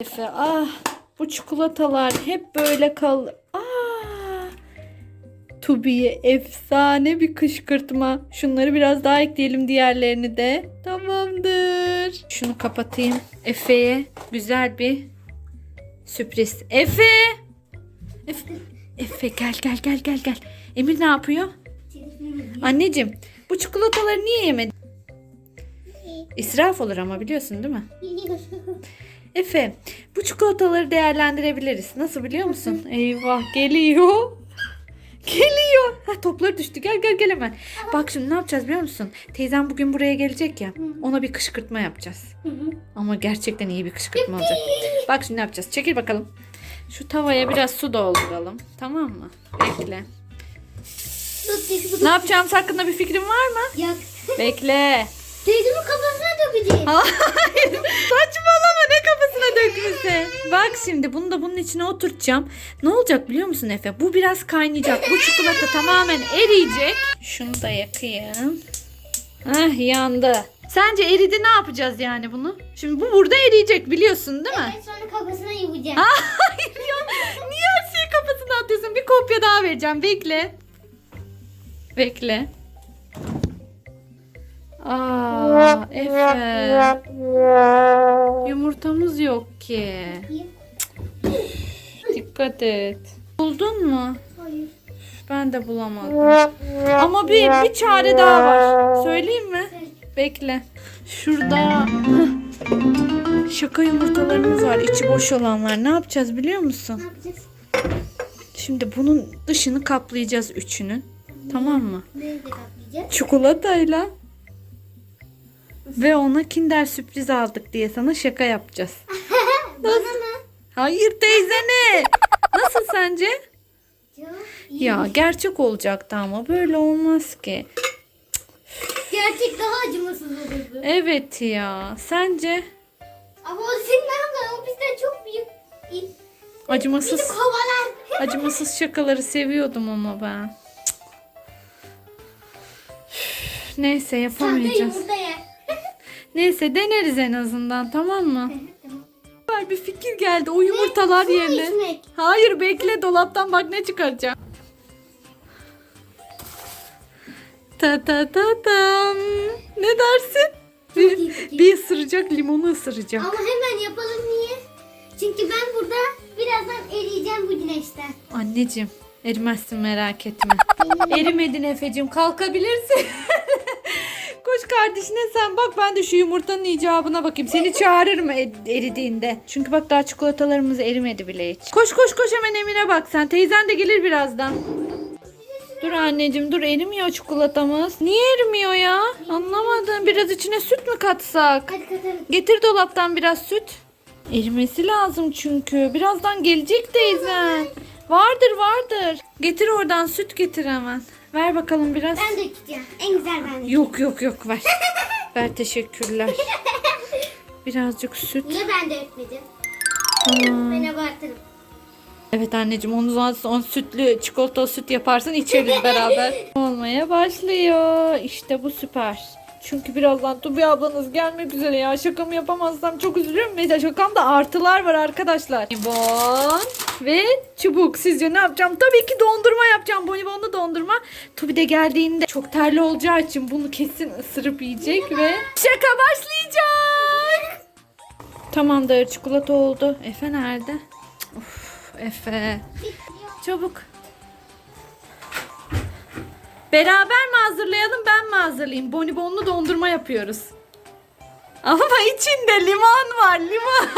Efe ah bu çikolatalar hep böyle kal. Aa, Tubi'ye efsane bir kışkırtma. Şunları biraz daha ekleyelim diğerlerini de. Tamamdır. Şunu kapatayım. Efe'ye güzel bir sürpriz. Efe! Efe, Efe gel gel gel gel gel. Emir ne yapıyor? Anneciğim bu çikolataları niye yemedin? İsraf olur ama biliyorsun değil mi? Efe, bu çikolataları değerlendirebiliriz. Nasıl biliyor musun? Eyvah geliyor. Geliyor. Ha, topları düştü. Gel gel gel hemen. Bak şimdi ne yapacağız biliyor musun? Teyzem bugün buraya gelecek ya. Ona bir kışkırtma yapacağız. Ama gerçekten iyi bir kışkırtma olacak. Bak şimdi ne yapacağız? Çekil bakalım. Şu tavaya biraz su dolduralım. Tamam mı? Bekle. Ne yapacağımız hakkında bir fikrin var mı? Yok. Bekle. Teyzemin kafasına dökeceğim. Hayır. Saçmalama ne kafasına dökmesi. Bak şimdi bunu da bunun içine oturtacağım. Ne olacak biliyor musun Efe? Bu biraz kaynayacak. Bu çikolata tamamen eriyecek. Şunu da yakayım. Hah yandı. Sence eridi ne yapacağız yani bunu? Şimdi bu burada eriyecek biliyorsun değil mi? Evet sonra kafasına yiyeceğim. Hayır ya. Niye her şeyi kafasına atıyorsun? Bir kopya daha vereceğim. Bekle. Bekle. Aa, Efe. Yumurtamız yok ki. Dikkat et. Buldun mu? Hayır. Ben de bulamadım. Ama bir, bir çare daha var. Söyleyeyim mi? Bekle. Şurada şaka yumurtalarımız var. içi boş olanlar. Ne yapacağız biliyor Ne musun? yapacağız? Şimdi bunun dışını kaplayacağız üçünün. Tamam mı? Nerede kaplayacağız? Çikolatayla. Ve ona kinder sürpriz aldık diye sana şaka yapacağız. Bana mı? Hayır teyzene. Nasıl sence? Çok iyi. Ya gerçek olacaktı ama böyle olmaz ki. Gerçek daha acımasız olurdu. Evet ya. Sence? Ama o senin ablan o bizden çok büyük. Acımasız acımasız şakaları seviyordum ama ben. Neyse yapamayacağız. yumurta ye. Neyse deneriz en azından tamam mı? Var bir fikir geldi. O yumurtalar Su yerine. içmek. Hayır bekle dolaptan bak ne çıkaracağım. Ta ta ta tam. Ne dersin? Bir, iyi fikir. bir ısıracak limonu ısıracak. Ama hemen yapalım niye? Çünkü ben burada birazdan eriyeceğim bu güneşten. Anneciğim erimezsin merak etme. Erimedin Efe'cim kalkabilirsin. Koş kardeşine sen bak ben de şu yumurtanın icabına bakayım. Seni çağırırım e- eridiğinde. Çünkü bak daha çikolatalarımız erimedi bile hiç. Koş koş koş hemen Emir'e bak sen. Teyzen de gelir birazdan. Dur anneciğim dur erimiyor çikolatamız. Niye erimiyor ya? Anlamadım. Biraz içine süt mü katsak? Hadi katalım. Getir dolaptan biraz süt. Erimesi lazım çünkü. Birazdan gelecek teyzen. Vardır vardır. Getir oradan süt getir hemen. Ver bakalım biraz. Ben de içeceğim. En güzel ben de. Yok yok yok ver. ver teşekkürler. Birazcık süt. Niye ben de öpmedim? Tamam. Ben abartırım. Evet anneciğim onu zaman son sütlü çikolata süt yaparsın içeriz beraber. Olmaya başlıyor. İşte bu süper. Çünkü birazdan Tubi ablanız gelmek üzere ya. Şakamı yapamazsam çok üzülürüm. Mesela şakamda artılar var arkadaşlar. Bonibon ve çubuk. Sizce ne yapacağım? Tabii ki dondurma yapacağım. Bonibonlu dondurma. Tubi de geldiğinde çok terli olacağı için bunu kesin ısırıp yiyecek ve şaka başlayacak. Tamamdır çikolata oldu. Efe nerede? Of Efe. Çabuk. Beraber mi hazırlayalım ben mi hazırlayayım? Bonibonlu dondurma yapıyoruz. Ama içinde limon var limon.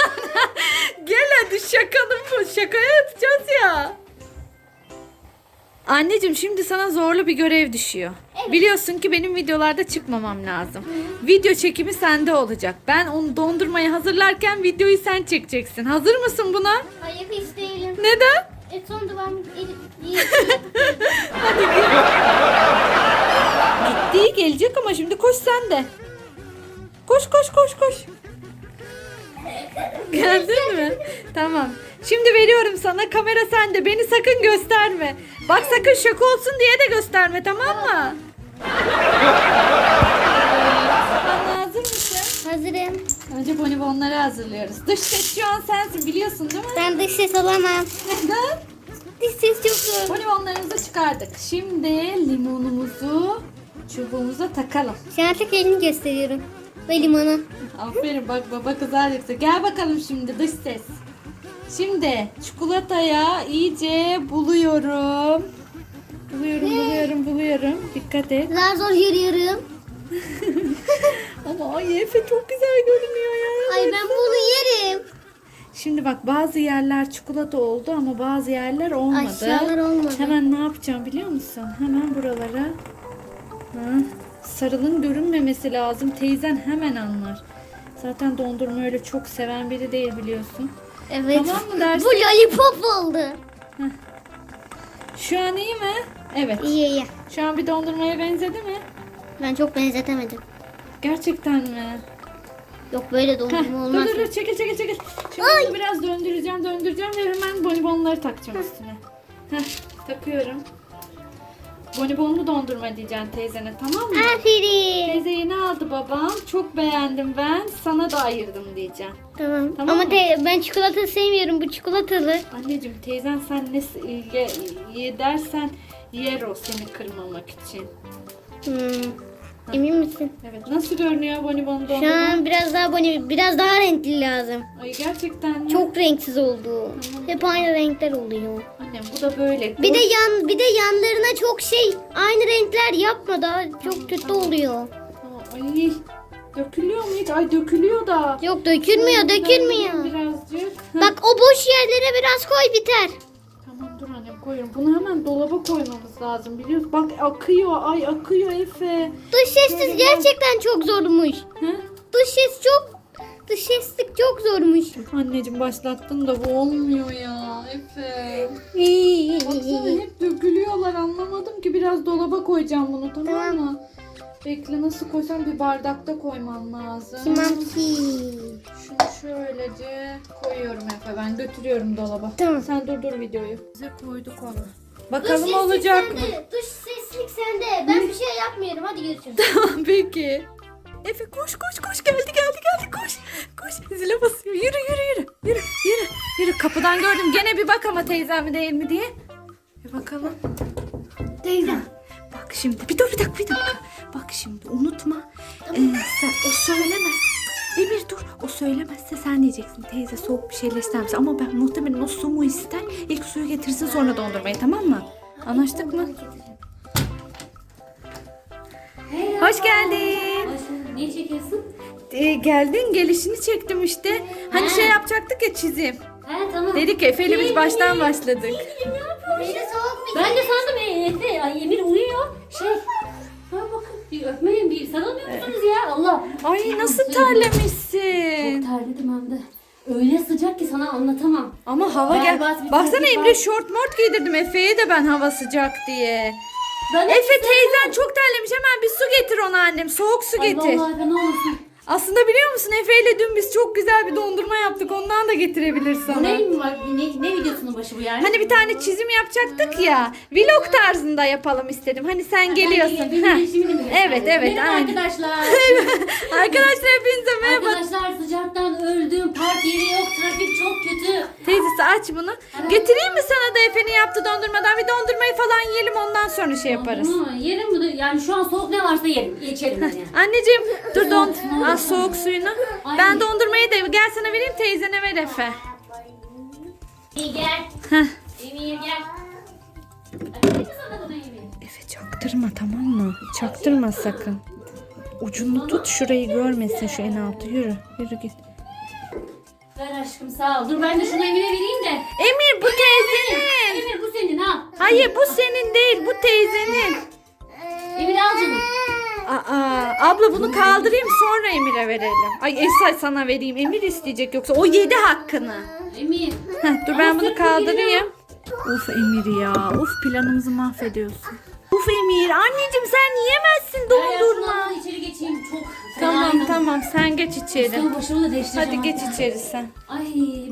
Gel hadi şakanı bu. Şakaya yapacağız ya. Anneciğim şimdi sana zorlu bir görev düşüyor. Biliyorsun ki benim videolarda çıkmamam lazım. Video çekimi sende olacak. Ben onu dondurmayı hazırlarken videoyu sen çekeceksin. Hazır mısın buna? Hayır hiç değilim. Neden? E son duvam Hadi gel. Gitti gelecek ama şimdi koş sen de. Koş koş koş koş. Geldin mi? Tamam. Şimdi veriyorum sana kamera sende. Beni sakın gösterme. Bak sakın şaka olsun diye de gösterme tamam mı? Anne hazır mısın? Hazır hazırım. Önce bonibonları hazırlıyoruz. Dış ses şu an sensin biliyorsun değil mi? Ben dış ses olamam. Neden? Dış ses çok zor. Bonibonlarımızı çıkardık. Şimdi limonumuzu çubuğumuza takalım. An tek elini gösteriyorum. Ve limonu. Aferin bak baba kızar yoksa. Gel bakalım şimdi dış ses. Şimdi çikolataya iyice buluyorum. Buluyorum, buluyorum, buluyorum. Dikkat et. Zar zor yürüyorum. Ama ay Efe çok güzel görünüyor ya. Ay ben bunu yerim. Şimdi bak bazı yerler çikolata oldu ama bazı yerler olmadı. Aşağılar olmadı. Hemen ne yapacağım biliyor musun? Hemen buralara Hı, sarının görünmemesi lazım. Teyzen hemen anlar. Zaten dondurma öyle çok seven biri değil biliyorsun. Evet. Tamam mı dersin? Bu lollipop oldu. Şu an iyi mi? Evet. İyi iyi. Şu an bir dondurmaya benzedi mi? Ben çok benzetemedim. Gerçekten mi? Yok böyle Heh, dondurma dur olmaz. dur dur çekil çekil çekil. Şimdi bunu biraz döndüreceğim döndüreceğim ve hemen bonibonları takacağım üstüne. Heh, takıyorum. Bonibonlu dondurma diyeceksin teyzene tamam mı? Aferin. Teyze yeni aldı babam. Çok beğendim ben. Sana da ayırdım diyeceğim. Tamam. Tamam Ama mı? te- ben çikolata sevmiyorum. Bu çikolatalı. Anneciğim teyzen sen ne s- ye, ye dersen yer o seni kırmamak için. Hmm. Emin misin? Evet nasıl görünüyor bonibon Şu an biraz daha boni, biraz daha renkli lazım. Ay gerçekten mi? Çok renksiz oldu. Hep aynı renkler oluyor. Annem bu da böyle. Bir de yan bir de yanlarına çok şey aynı renkler yapma da çok kötü oluyor. Aa, Ay dökülüyor mu hiç? Ay dökülüyor da. Yok dökülmüyor, dökülmüyor. Birazcık. Bak o boş yerlere biraz koy biter. Tamam dur koyuyorum. Bunu hemen dolaba koymamız lazım biliyorsun. Bak akıyor. Ay akıyor Efe. Dış sessiz gerçekten çok zormuş. He? Dış ses çok dış seslik çok zormuş. Anneciğim başlattın da bu olmuyor ya Efe. Baksana hep dökülüyorlar anlamadım ki biraz dolaba koyacağım bunu Tamam. mı? Bekle nasıl koysam bir bardakta koymam lazım. Tamam ki. Şunu şöylece koyuyorum Efe ben götürüyorum dolaba. Tamam. Sen durdur videoyu. Bize koyduk onu. Bakalım olacak mı? Dış seslik sende. Ben bir şey yapmıyorum. Hadi görüşürüz. Tamam peki. Efe koş koş koş geldi geldi geldi koş. Koş zile basıyor. Yürü yürü yürü. Yürü yürü. Yürü kapıdan gördüm. Gene bir bak ama teyzem mi değil mi diye. Bir bakalım. Teyzem. Bak şimdi bir dur bir dakika bir dakika. Bak şimdi unutma. Ee, sen o söylemez. Emir dur o söylemezse sen diyeceksin teyze soğuk bir şeyler ister misin? Ama ben muhtemelen o su mu ister. İlk suyu getirsin sonra dondurmayı tamam mı? Anlaştık mı? Hoş geldin. Ne çekiyorsun? Ee, geldin gelişini çektim işte. Hani şey yapacaktık ya çizim. He tamam. Dedik ya Efe ile biz baştan başladık. Soğuk bir Ben de sandım e, Efe, ay Emir uyuyor. Şey, ha öpmeyin bir sarılmıyor musunuz ya Allah. Ay nasıl Çok terlemişsin. terledim hem de. Öyle sıcak ki sana anlatamam. Ama hava gel. Berbat bir Baksana trafik Emre var. şort mort giydirdim Efe'ye de ben hava sıcak diye. Ben Efe teyzen çok terlemiş hemen bir su getir ona annem. Soğuk su Ay getir. vallahi ben ne olursun. Aslında biliyor musun Efe ile dün biz çok güzel bir dondurma yaptık. Ondan da getirebilir Bu sana. ne, ne, ne videosunun başı bu yani? Hani bir tane çizim yapacaktık ya. Vlog tarzında yapalım istedim. Hani sen geliyorsun. Heh. Evet evet Merhaba aynen. arkadaşlar. Arkadaşlar hepinize merhaba. arkadaşlar sıcaktan öldüm. Park yeri yok. Trafik çok kötü. Teyzesi aç bunu. Getireyim mi sana da Efe'nin yaptığı dondurmadan? Bir dondurmayı falan yiyelim ondan sonra şey yaparız. Ama yerim bunu. Yani şu an soğuk ne varsa yerim. İçerim yani. Anneciğim dur don al soğuk suyunu. Ben dondurmayı da gel sana vereyim teyzene ver Efe. İyi gel. Heh. Emir gel. Efe çaktırma tamam mı? Çaktırma sakın. Ucunu tut şurayı görmesin şu en altı. Yürü yürü git. Ver aşkım sağ ol. Dur ben de şunu Emir'e vereyim de. Emir bu teyzenin. Emir bu senin ha. Hayır bu senin değil bu teyzenin. Emir al canım. Aa, abla bunu kaldırayım sonra Emir'e verelim. Ay Esra sana vereyim. Emir isteyecek yoksa o yedi hakkını. Emir. Heh, dur ben bunu kaldırayım. Uf Emir ya. Uf planımızı mahvediyorsun. Uf Emir anneciğim sen yiyemezsin dondurma. da içeri geçeyim. Çok Tamam tamam sen geç içeri. Üstümü başımı da değiştireceğim. Hadi geç hatta. içeri sen. Ay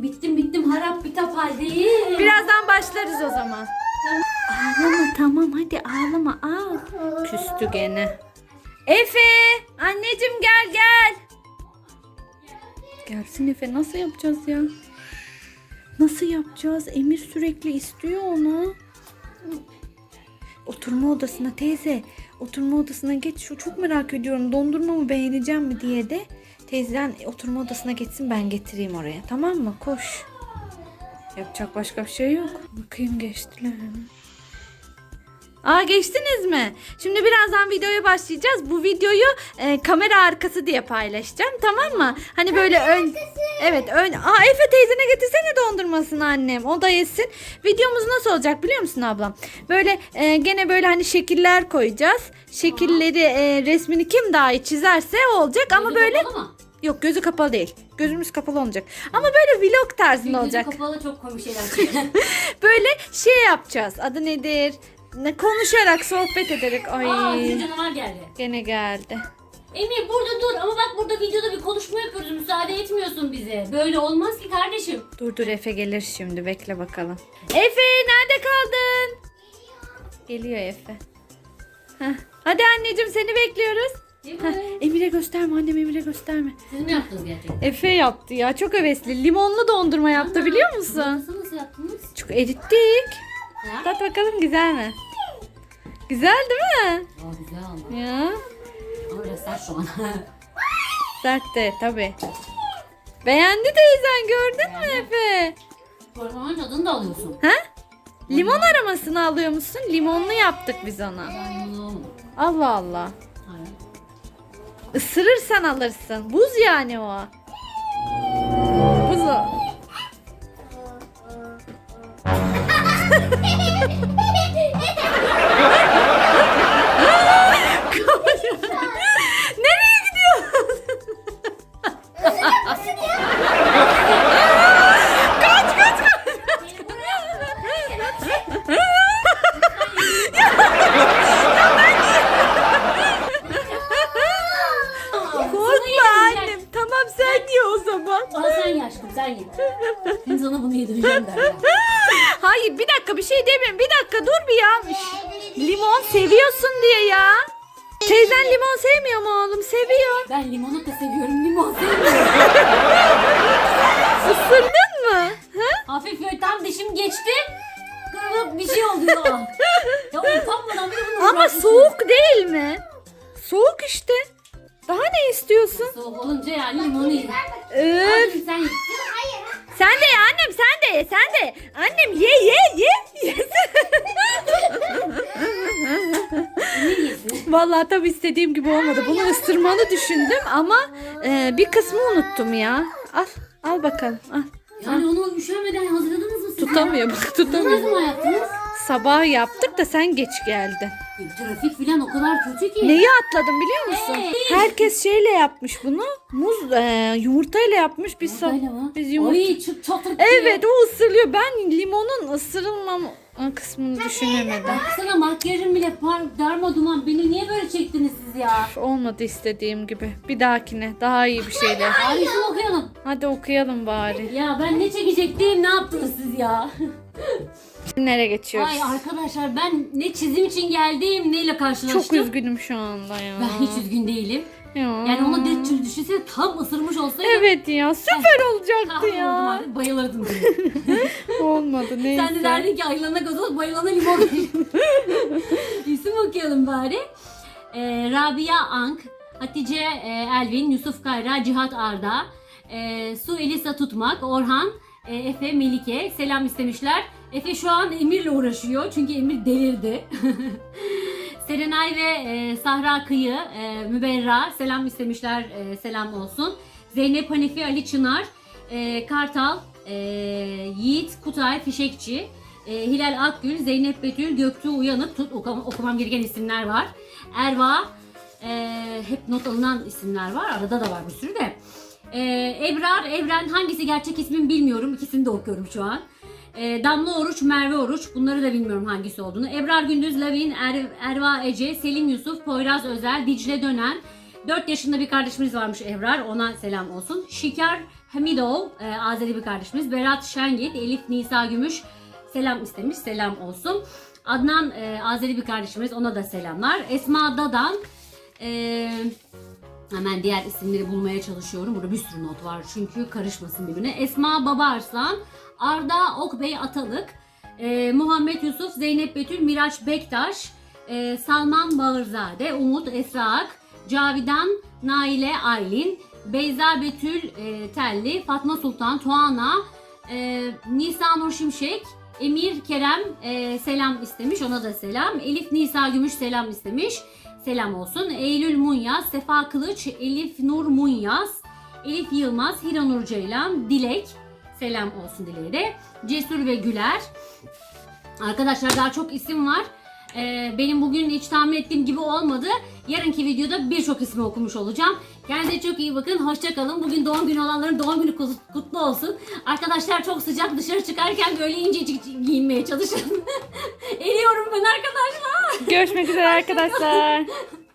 bittim bittim harap bitap haldeyim. Birazdan başlarız o zaman. Ağlama tamam hadi ağlama. Aa, küstü gene. Efe anneciğim gel gel. Gelsin Efe nasıl yapacağız ya? Nasıl yapacağız? Emir sürekli istiyor onu. Oturma odasına teyze. Oturma odasına geç. Şu çok merak ediyorum. Dondurmamı beğeneceğim mi diye de teyzen oturma odasına geçsin ben getireyim oraya. Tamam mı? Koş. Yapacak başka bir şey yok. Bakayım geçtiler mi? Aa geçtiniz mi? Şimdi birazdan videoya başlayacağız. Bu videoyu e, kamera arkası diye paylaşacağım. Tamam mı? Hani böyle ön Evet ön Aa Efe teyzene getirsene dondurmasını annem. O da yesin. Videomuz nasıl olacak biliyor musun ablam? Böyle e, gene böyle hani şekiller koyacağız. Şekilleri e, resmini kim daha iyi çizerse o olacak ama Gözü böyle kapalı mı? yok gözü kapalı değil. Gözümüz kapalı olacak. Ama böyle vlog tarzında Gözü olacak. kapalı çok komik şeyler çıkıyor. Böyle şey yapacağız. Adı nedir? Ne konuşarak sohbet ederek. Ay. Aa canavar geldi. Gene geldi. Emir burada dur ama bak burada videoda bir konuşma yapıyoruz. Müsaade etmiyorsun bize. Böyle olmaz ki kardeşim. Dur dur Efe gelir şimdi. Bekle bakalım. Efe nerede kaldın? Geliyor Efe. Heh. Hadi anneciğim seni bekliyoruz. Değil Heh, mi? Emir'e gösterme annem Emir'e gösterme. Siz mi yaptınız gerçekten? Efe yaptı ya çok hevesli. Limonlu dondurma yaptı biliyor musun? Nasıl nasıl yaptınız? Çok erittik. Ha? Tat bakalım güzel mi? Güzel değil mi? Aa güzel oldu. Ya. Ama biraz sert şu an. Sert de tabi. Beğendi teyzen gördün mü Efe? Portakalın tadını da alıyorsun. Ha? Limon aromasını alıyor musun? Limonlu yaptık biz ona. Ben bunu Allah Allah. Hayır. Isırırsan alırsın. Buz yani o. Buz o. Ben limonata seviyorum limon sevmiyorum. Isırdın mı? Ha? Hafif böyle tam dişim geçti. Kırılıp bir şey oldu ya. Ya utanmadan bir de bunu Ama bırakmışsın. soğuk değil mi? Soğuk işte. Daha ne istiyorsun? Soğuk olunca yani limonu ye. Öf. Hadi sen ye. Sen de ye annem sen de ye sen de. Annem ye ye ye. Vallahi tabii istediğim gibi olmadı. Bunu ısırmanı düşündüm ama e, bir kısmı unuttum ya. Al al bakalım al. Yani onu üşenmeden hazırladınız mı siz? Tutamıyor bak tutamıyor. yaptınız? Sabah yaptık da sen geç geldin. Trafik filan o kadar kötü ki. Neyi atladım biliyor musun? Hey! Herkes şeyle yapmış bunu. Muz e, yumurtayla yapmış. Biz, mi? biz yumurta. Oy çok çatır. Evet o ısırılıyor. Ben limonun ısırılmam kısmını düşünemedim. Baksana makyajım bile par darma duman. Beni niye böyle çektiniz siz ya? Olmadı istediğim gibi. Bir dahakine daha iyi bir şeyler. İsim okuyalım. Hadi okuyalım bari. Ya ben ne çekecektim ne yaptınız siz ya? Nereye geçiyoruz? Ay arkadaşlar ben ne çizim için geldim neyle karşılaştım. Çok üzgünüm şu anda ya. Ben hiç üzgün değilim. Ya. Yani ona de düşünsene tam ısırmış olsaydı. Evet ya süper olacaktı ya. bayılırdım. Olmadı neyse. Sen de derdin ki ayılana gazoz bayılana limon. İsim okuyalım bari. Ee, Rabia Ank, Hatice e, Elvin, Yusuf Kayra, Cihat Arda, e, Su Elisa Tutmak, Orhan, e, Efe Melike selam istemişler. Efe şu an Emir'le uğraşıyor çünkü Emir delirdi. Serenay ve e, Sahra Kıyı, e, Müberra selam istemişler, e, selam olsun. Zeynep Hanefi Ali Çınar, e, Kartal, e, Yiğit Kutay Fişekçi, e, Hilal Akgül, Zeynep Betül, Göktuğ Uyanık, tut, okum- okumam gereken isimler var. Erva, e, hep not alınan isimler var, arada da var bir sürü de. E, Ebrar, Evren hangisi gerçek ismim bilmiyorum, ikisini de okuyorum şu an. E, Damla Oruç, Merve Oruç. Bunları da bilmiyorum hangisi olduğunu. Ebrar Gündüz, Lavin, Er- Erva Ece, Selim Yusuf, Poyraz Özel, Dicle Dönen. 4 yaşında bir kardeşimiz varmış Ebrar. Ona selam olsun. Şikar Hamidov, e, Azeri bir kardeşimiz. Berat Şengit, Elif Nisa Gümüş selam istemiş. Selam olsun. Adnan e, Azeri bir kardeşimiz. Ona da selamlar. Esma Dadan, e, Hemen diğer isimleri bulmaya çalışıyorum. Burada bir sürü not var çünkü karışmasın birbirine. Esma Babaarslan, Arda Okbey Atalık, e, Muhammed Yusuf, Zeynep Betül, Miraç Bektaş, e, Salman Bağırzade, Umut Esra Ak, Cavidan Naile Aylin, Beyza Betül e, Telli, Fatma Sultan, Tuana, e, Nisa Nur Şimşek, Emir Kerem e, selam istemiş. Ona da selam. Elif Nisa Gümüş selam istemiş. Selam olsun. Eylül Munyaz, Sefa Kılıç, Elif Nur Munyaz, Elif Yılmaz, Hiranur Ceylan, Dilek. Selam olsun Dilek'e de. Cesur ve Güler. Arkadaşlar daha çok isim var. Ee, benim bugün hiç tahmin ettiğim gibi olmadı. Yarınki videoda birçok ismi okumuş olacağım. Kendinize çok iyi bakın. Hoşça kalın. Bugün doğum günü olanların doğum günü kut- kutlu olsun. Arkadaşlar çok sıcak dışarı çıkarken böyle incecik giyinmeye çalışın. Eriyorum ben arkadaşlar. Görüşmek üzere arkadaşlar.